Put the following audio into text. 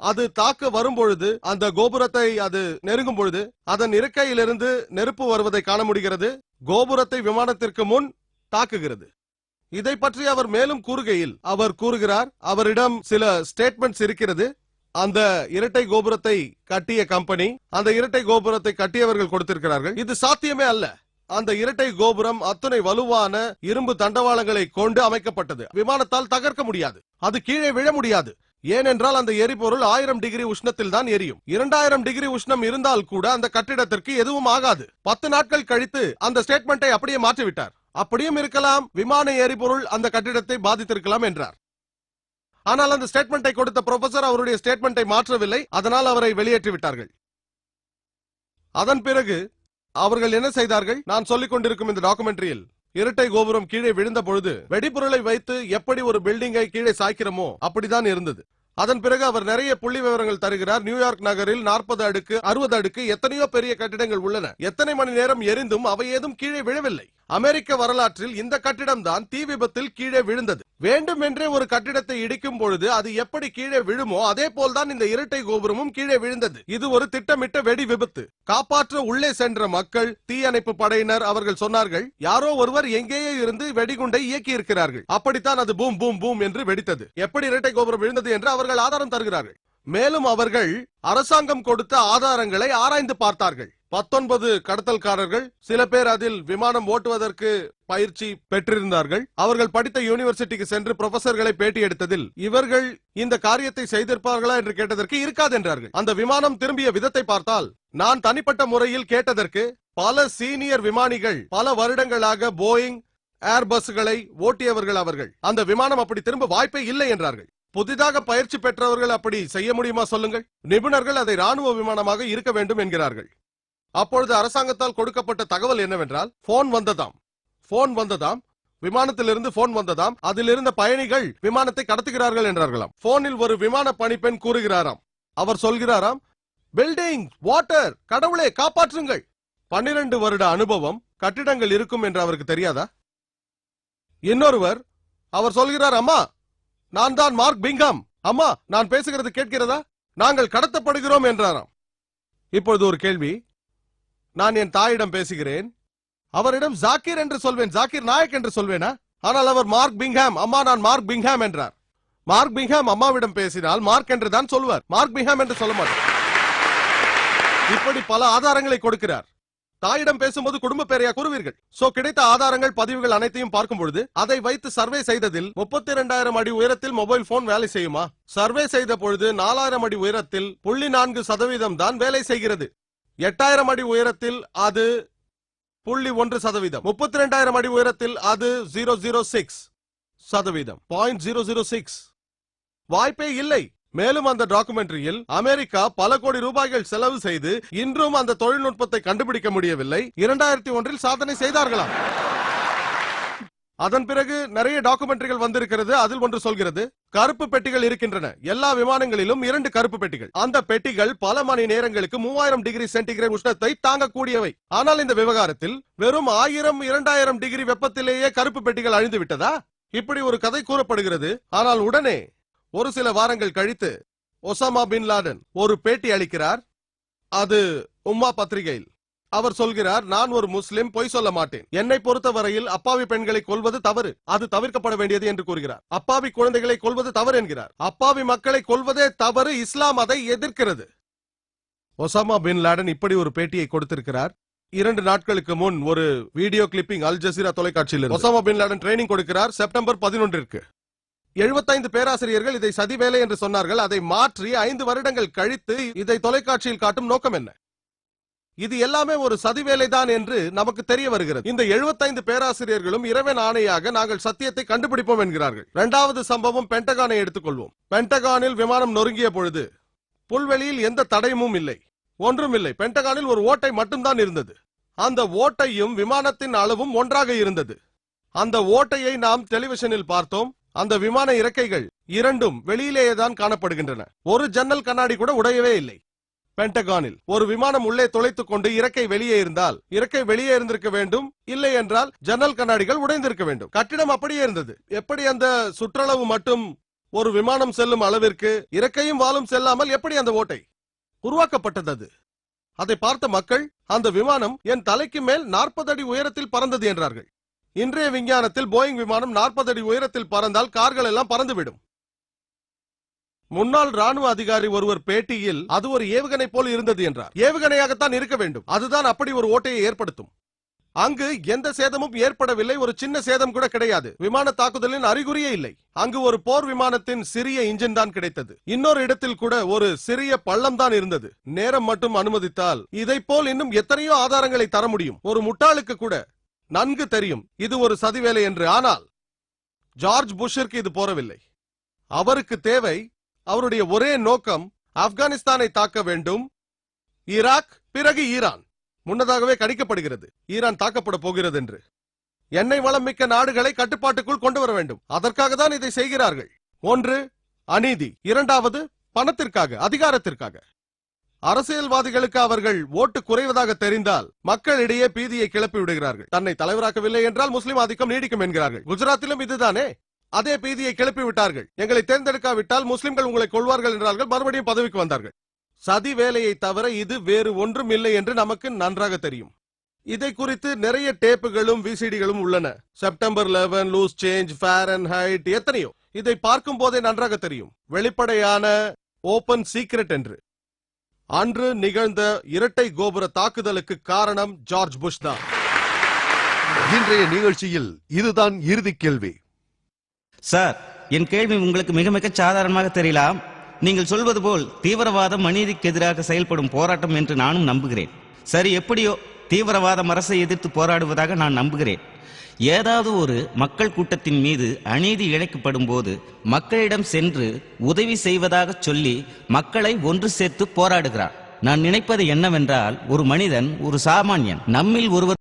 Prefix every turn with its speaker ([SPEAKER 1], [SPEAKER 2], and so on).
[SPEAKER 1] அது தாக்க வரும்பொழுது அந்த கோபுரத்தை அது நெருங்கும் பொழுது அதன் இருக்கையிலிருந்து நெருப்பு வருவதை காண முடிகிறது கோபுரத்தை விமானத்திற்கு முன் தாக்குகிறது. இதை பற்றி அவர் மேலும் கூறுகையில் அவர் கூறுகிறார் அவரிடம் சில ஸ்டேட்மெண்ட்ஸ் இருக்கிறது. அந்த இரட்டை கோபுரத்தை கட்டிய கம்பெனி அந்த இரட்டை கோபுரத்தை கட்டியவர்கள் கொடுத்திருக்கிறார்கள். இது சாத்தியமே அல்ல. அந்த இரட்டை கோபுரம் அத்துணை வலுவான இரும்பு தண்டவாளங்களை கொண்டு அமைக்கப்பட்டது. விமானத்தால் தகர்க்க முடியாது. அது கீழே விழ முடியாது. ஏனென்றால் அந்த எரிபொருள் ஆயிரம் டிகிரி உஷ்ணத்தில் தான் எரியும். இரண்டாயிரம் டிகிரி உஷ்ணம் இருந்தால் கூட அந்த கட்டிடத்திற்கு எதுவும் ஆகாது. பத்து நாட்கள் கழித்து அந்த ஸ்டேட்மெண்ட்டை அப்படியே மாற்றிவிட்டார். அப்படியும் இருக்கலாம் விமான எரிபொருள் அந்த கட்டிடத்தை பாதித்திருக்கலாம் என்றார். ஆனால் அந்த ஸ்டேட்மெண்ட்டை கொடுத்த ப்ரொஃபசர் அவருடைய ஸ்டேட்மெண்ட்டை மாற்றவில்லை அதனால் அவரை வெளியேற்றி விட்டார்கள். அதன் பிறகு அவர்கள் என்ன செய்தார்கள்? நான் சொல்லிக் கொண்டிருக்கும் இந்த டாக்குமெண்ட்ரியில் இரட்டை கோபுரம் கீழே விழுந்த பொழுது வெடிபொருளை வைத்து எப்படி ஒரு பில்டிங்கை கீழே சாய்க்கிறோமோ அப்படிதான் இருந்தது. அதன் பிறகு அவர் நிறைய புள்ளி விவரங்கள் தருகிறார். நியூயார்க் நகரில் நாற்பது அடுக்கு அறுபது அடுக்கு எத்தனையோ பெரிய கட்டிடங்கள் உள்ளன. எத்தனை மணி நேரம் எரிந்தும் அவை ஏதும் கீழே விழவில்லை. அமெரிக்க வரலாற்றில் இந்த கட்டிடம் தான் தீ விபத்தில் கீழே விழுந்தது. வேண்டுமென்றே ஒரு கட்டிடத்தை இடிக்கும் பொழுது அது எப்படி கீழே விழுமோ அதே போல்தான் இந்த இரட்டை கோபுரமும் கீழே விழுந்தது. இது ஒரு திட்டமிட்ட வெடி விபத்து. காப்பாற்ற உள்ளே சென்ற மக்கள் தீயணைப்பு படையினர் அவர்கள் சொன்னார்கள் யாரோ ஒருவர் எங்கேயே இருந்து வெடிகுண்டை இயக்கி இருக்கிறார்கள் அப்படித்தான் அது பூம் பூம் பூம் என்று வெடித்தது. எப்படி இரட்டை கோபுரம் விழுந்தது என்று அவர்கள் ஆதாரம் தருகிறார்கள். மேலும் அவர்கள் அரசாங்கம் கொடுத்த ஆதாரங்களை ஆராய்ந்து பார்த்தார்கள். பத்தொன்பது கடத்தல்காரர்கள் சில பேர் அதில் விமானம் ஓட்டுவதற்கு பயிற்சி பெற்றிருந்தார்கள். அவர்கள் படித்த யூனிவர்சிட்டிக்கு சென்று ப்ரொஃபசர்களை பேட்டி எடுத்ததில் இவர்கள் இந்த காரியத்தை செய்திருப்பார்களா என்று கேட்டதற்கு இருக்காது என்றார்கள். அந்த விமானம் திரும்பிய விதத்தை பார்த்தால் நான் தனிப்பட்ட முறையில் கேட்டதற்கு பல சீனியர் விமானிகள் பல வருடங்களாக போயிங் ஏர் பஸ்களை ஓட்டியவர்கள் அவர்கள். அந்த விமானம் அப்படி திரும்ப வாய்ப்பே இல்லை என்றார்கள். புதிதாக பயிற்சி பெற்றவர்கள் அப்படி செய்ய முடியுமா சொல்லுங்கள். நிபுணர்கள் அதை ராணுவ விமானமாக இருக்க வேண்டும் என்கிறார்கள். அப்பொழுது அரசாங்கத்தால் கொடுக்கப்பட்ட தகவல் என்னவென்றால் போன் வந்ததாம். போன் வந்ததாம். விமானத்திலிருந்து போன் வந்ததாம். அதில் இருந்த பயணிகள் விமானத்தை கடத்துகிறார்கள் என்றார்களாம். போனில் ஒரு விமான பணிப்பெண் கூறுகிறாராம். அவர் சொல்கிறாராம் பில்டிங் வாட்டர் கடவுளே காப்பாற்றுங்கள். பன்னிரண்டு வருட அனுபவம் கட்டிடங்கள் இருக்கும் என்று அவருக்கு தெரியாதா? இன்னொருவர் அவர் சொல்கிறார் அம்மா நான் தான் மார்க் பிங்காம். அம்மா நான் பேசுகிறது கேட்கிறதா? நாங்கள் கடத்தப்படுகிறோம் என்றாராம். இப்பொழுது ஒரு கேள்வி நான் என் தாயிடம் பேசுகிறேன். அவரிடம் ஜாக்கீர் என்று சொல்வேன் ஜாக்கீர் நாயக் என்று சொல்வேனா? ஆனால் அவர் மார்க் பிங்ஹாம் அம்மா நான் மார்க் பிங்ஹாம் என்றார். மார்க் பிங்ஹாம் அம்மாவிடம் பேசினால் மார்க் என்று தான் சொல்வார். மார்க் பிங்ஹாம் என்று சொல்ல மாட்டார். இப்படி பல ஆதாரங்களை கொடுக்கிறார். தாயிடம் பேசும்போது குடும்ப பெயரையா கூறுவீர்கள்? சோ கிடைத்த ஆதாரங்கள் பதிவுகள் அனைத்தையும் பார்க்கும் பொழுது அதை வைத்து சர்வே செய்ததில் முப்பத்தி இரண்டாயிரம் அடி உயரத்தில் மொபைல் போன் வேலை செய்யுமா? சர்வே செய்த பொழுது நாலாயிரம் அடி உயரத்தில் புள்ளி நான்கு சதவீதம் தான் வேலை செய்கிறது. எட்டாயிரம் அடி உயரத்தில் அது புள்ளி ஒன்று சதவீதம். முப்பத்தி ரெண்டாயிரம் அடி உயரத்தில் அது ஜீரோ ஜீரோ சிக்ஸ் சதவீதம். பாயிண்ட் ஜீரோ ஜீரோ சிக்ஸ் வாய்ப்பே இல்லை. மேலும் அந்த டாக்குமெண்ட்ரியில் அமெரிக்கா பல கோடி ரூபாய்கள் செலவு செய்து இன்றும் அந்த தொழில்நுட்பத்தை கண்டுபிடிக்க முடியவில்லை. இரண்டாயிரத்தி ஒன்றில் சாதனை செய்தார்களாம். அதன் பிறகு நிறைய டாக்குமெண்ட்ரிகள் வந்திருக்கிறது. அதில் ஒன்று சொல்கிறது கருப்பு பெட்டிகள் இருக்கின்றன. எல்லா விமானங்களிலும் இரண்டு கருப்பு பெட்டிகள். அந்த பெட்டிகள் பல மணி நேரங்களுக்கு மூவாயிரம் டிகிரி சென்டிகிரேட் உஷ்ணத்தை தாங்கக்கூடியவை. ஆனால் இந்த விவகாரத்தில் வெறும் ஆயிரம் இரண்டாயிரம் டிகிரி வெப்பத்திலேயே கருப்பு பெட்டிகள் அழிந்து விட்டதா? இப்படி ஒரு கதை கூறப்படுகிறது. ஆனால் உடனே ஒரு சில வாரங்கள் கழித்து ஒசாமா பின் லாடன் ஒரு பேட்டி அளிக்கிறார். அது உம்மா பத்திரிகையில். அவர் சொல்கிறார் நான் ஒரு முஸ்லிம் பொய் சொல்ல மாட்டேன். என்னை பொறுத்தவரையில் அப்பாவி பெண்களை கொல்வது தவறு. அது தவிர்க்கப்பட வேண்டியது என்று கூறுகிறார். அப்பாவி குழந்தைகளை கொல்வது தவறு என்கிறார். அப்பாவி மக்களை கொல்வதே தவறு. இஸ்லாம் அதை எதிர்க்கிறது. ஒசாமா பின் லாடன் இப்படி ஒரு பேட்டியை கொடுத்திருக்கிறார். இரண்டு நாட்களுக்கு முன் ஒரு வீடியோ கிளிப்பிங் அல் ஜசீரா தொலைக்காட்சியில் ஒசாமா பின் லாடன் ட்ரைனிங் கொடுக்கிறார் செப்டம்பர் பதினொன்றிற்கு. எழுபத்தைந்து பேராசிரியர்கள் இதை சதி வேலை என்று சொன்னார்கள். அதை மாற்றி ஐந்து வருடங்கள் கழித்து இதை தொலைக்காட்சியில் காட்டும் நோக்கம் என்ன? இது எல்லாமே ஒரு சதிவேலை தான் என்று நமக்கு தெரிய வருகிறது. இந்த 75 பேராசிரியர்களும் இறைவன் ஆணையாக நாங்கள் சத்தியத்தை கண்டுபிடிப்போம் என்கிறார்கள். இரண்டாவது சம்பவம் பென்டகானை எடுத்துக்கொள்வோம். பென்டகானில் விமானம் நொறுங்கிய பொழுது புல்வெளியில் எந்த தடயமும் இல்லை. ஒன்றும் இல்லை. பென்டகானில் ஒரு ஓட்டை மட்டும்தான் இருந்தது. அந்த ஓட்டையும் விமானத்தின் அளவும் ஒன்றாக இருந்தது. அந்த ஓட்டையை நாம் டெலிவிஷனில் பார்த்தோம். அந்த விமான இறக்கைகள் இரண்டும் வெளியிலேயே தான் காணப்படுகின்றன. ஒரு ஜன்னல் கண்ணாடி கூட உடையவே இல்லை. பென்டகானில் ஒரு விமானம் உள்ளே துளைத்துக் கொண்டு இறக்கை வெளியே இருந்தால் இறக்கை வெளியே இருந்திருக்க வேண்டும் இல்லை என்றால் ஜன்னல் கண்ணாடிகள் உடைந்திருக்க வேண்டும். கட்டிடம் அப்படியே இருந்தது. எப்படி அந்த சுற்றளவு மட்டும் ஒரு விமானம் செல்லும் அளவிற்கு இறக்கையும் வாலும் செல்லாமல் எப்படி அந்த ஓட்டை உருவாக்கப்பட்டது அது? அதை பார்த்த மக்கள் அந்த விமானம் என் தலைக்கு மேல் நாற்பது அடி உயரத்தில் பறந்தது என்றார்கள். இன்றைய விஞ்ஞானத்தில் போயிங் விமானம் நாற்பது அடி உயரத்தில் பறந்தால் கார்கள் எல்லாம் பறந்துவிடும். முன்னாள் ராணுவ அதிகாரி ஒருவர் பேட்டியில் அது ஒரு ஏவுகணை போல் இருந்தது என்றார். ஏவுகணையாகத்தான் இருக்க வேண்டும். அதுதான் அப்படி ஒரு ஓட்டையை ஏற்படுத்தும். அங்கு எந்த சேதமும் ஏற்படவில்லை. ஒரு சின்ன சேதம் கூட கிடையாது. விமான தாக்குதலின் அறிகுறியே இல்லை. அங்கு ஒரு போர் விமானத்தின் சிறிய இன்ஜின் தான் கிடைத்தது. இன்னொரு இடத்தில் கூட ஒரு சிறிய பள்ளம் தான் இருந்தது. நேரம் மட்டும் அனுமதித்தால் இதை போல் இன்னும் எத்தனையோ ஆதாரங்களை தர முடியும். ஒரு முட்டாளுக்கு கூட நன்கு தெரியும். இது ஒரு சதிவேலை என்று. ஆனால் ஜார்ஜ் புஷ்ஷிற்கு இது போறவில்லை. அவருக்கு தேவை அவருடைய ஒரே நோக்கம் ஆப்கானிஸ்தானை தாக்க வேண்டும். ஈராக் பிறகு ஈரான். முன்னதாகவே கணிக்கப்படுகிறது. ஈரான் தாக்கப்பட போகிறது என்று எண்ணெய் வளம் மிக்க நாடுகளை கட்டுப்பாட்டுக்குள் கொண்டு வர வேண்டும். அதற்காக தான் இதை செய்கிறார்கள். ஒன்று அநீதி. இரண்டாவது பணத்திற்காக அதிகாரத்திற்காக. அரசியல்வாதிகளுக்கு அவர்கள் ஓட்டு குறைவதாக தெரிந்தால் மக்களிடையே பீதியை கிளப்பி விடுகிறார்கள் தன்னை தலைவராக்கவில்லை என்றால் முஸ்லிம் ஆதிக்கம் நீடிக்கும் என்கிறார்கள். குஜராத்திலும் இதுதானே? அதே பீதியை கிளப்பி விட்டார்கள். எங்களை தேர்ந்தெடுக்காவிட்டால் முஸ்லிம்கள் உங்களை கொள்வார்கள் என்றார்கள். மறுபடியும் பதவிக்கு வந்தார்கள். சதி வேலையை தவிர இது வேறு ஒன்றும் இல்லை என்று நமக்கு நன்றாக தெரியும். இதை குறித்து நிறைய டேப்புகளும் விசிடிகளும் உள்ளன September 11 loose change Fahrenheit எத்தனையோ. இதை பார்க்கும் போதே நன்றாக தெரியும். வெளிப்படையான ஓபன் சீக்ரெட் என்று. அன்று நிகழ்ந்த இரட்டை கோபுர தாக்குதலுக்கு காரணம் ஜார்ஜ் புஷ் தான்.
[SPEAKER 2] இன்றைய நிகழ்ச்சியில் இதுதான் இறுதி கேள்வி.
[SPEAKER 3] சார் என் கேள்வி உங்களுக்கு மிக மிக சாதாரணமாக தெரியலாம். நீங்கள் சொல்வது போல் தீவிரவாதம் அநீதிக்கு எதிராக செயல்படும் போராட்டம் என்று நானும் நம்புகிறேன். சரி எப்படியோ தீவிரவாதம் அரசை எதிர்த்து போராடுவதாக நான் நம்புகிறேன். ஏதாவது ஒரு மக்கள் கூட்டத்தின் மீது அநீதி இழைக்கப்படும் போது மக்களிடம் சென்று உதவி செய்வதாக சொல்லி மக்களை ஒன்று சேர்த்து போராடுகிறார். நான் நினைப்பது என்னவென்றால் ஒரு மனிதன் ஒரு சாமானியன் நம்மில் ஒருவர்